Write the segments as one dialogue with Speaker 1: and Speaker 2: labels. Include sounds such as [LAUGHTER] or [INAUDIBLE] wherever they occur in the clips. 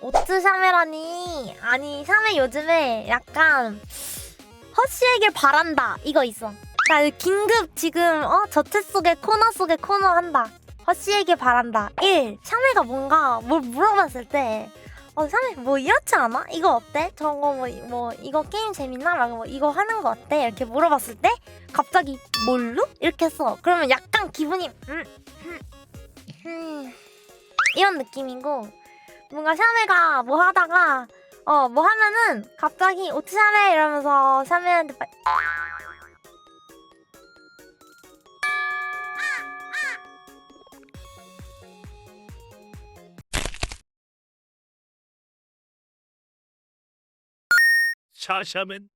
Speaker 1: 오트 샤메라니 아니 샤메 요즘에 약간 허쉬에게 바란다 이거 있어 자 긴급 지금 어 저체 속에 코너 속에 코너 한다 허쉬에게 바란다 1 샤메가 뭔가 뭘 물어봤을 때 어, 샤메 뭐 이렇지 않아? 이거 어때? 저거 뭐, 이- 뭐 이거 게임 재밌나? 라고 뭐 이거 하는 거 어때? 이렇게 물어봤을 때 갑자기 뭘로? 이렇게 했어 그러면 약간 기분이 음, 음, 음, 이런 느낌이고 뭔가 샤메가 뭐 하다가 어 뭐 하면은 갑자기 오트 샤메 이러면서 샤메한테 빠...
Speaker 2: 샤샤맨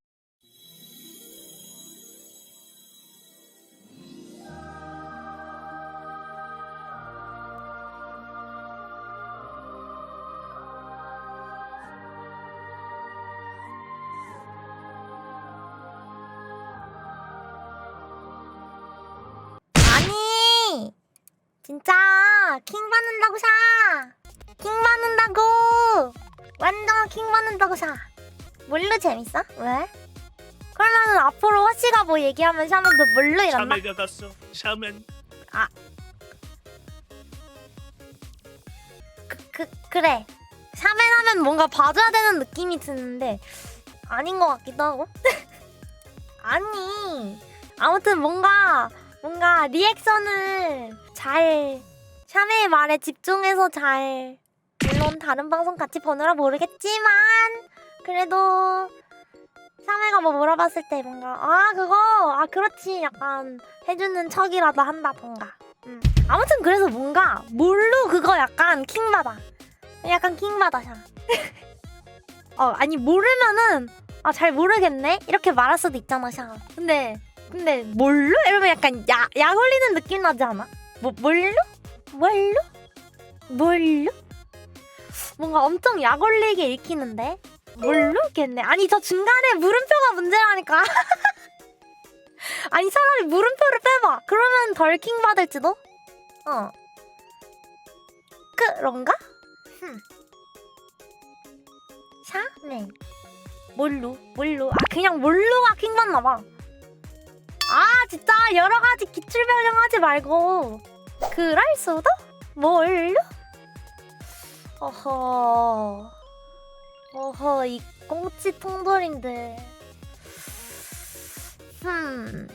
Speaker 1: 진짜 킹 받는다고 샤킹 받는다고. 완전 킹 받는다고 샤 뭘로 재밌어? 왜? 그러면은 앞으로 허씨가 뭐 얘기하면 샤면도 뭘로 이런다?
Speaker 2: 샤메가 갔어 샤맨
Speaker 1: 그, 그, 그래. 샤멘 하면 뭔가 봐줘야 되는 느낌이 드는데 아닌 것 같기도 하고. [LAUGHS] 아니. 아무튼 뭔가 뭔가 리액션을 잘. 샤메의 말에 집중해서 잘. 물론 다른 방송 같이 보느라 모르겠지만 그래도 샤메가 뭐 물어봤을 때 뭔가 아 그거 아 그렇지. 약간 해주는 척이라도 한다던가. 음. 아무튼 그래서 뭔가 뭘로 그거 약간 킹받아. 약간 킹받아 샤 [LAUGHS] 어, 아니 모르면은 아 잘 모르겠네? 이렇게 말할 수도 있잖아 샤 근데 근데 뭘로? 이러면 약간 야, 약 올리는 느낌 나지 않아? 뭐 뭘로? 뭘로? 뭘로? 뭔가 엄청 약 올리게 읽히는데 뭘로? 겠네 아니 저 중간에 물음표가 문제라니까 [LAUGHS] 아니 차라리 물음표를 빼봐 그러면 덜 킹 받을지도? 어 그런가? 흠 샤맨 뭘로? 뭘로? 아 그냥 뭘로가 킹 받나봐 아 진짜 여러 가지 기출 변형하지 말고 그럴 수도? 뭘로? 어허 어허 이 꽁치 통돌인데 흠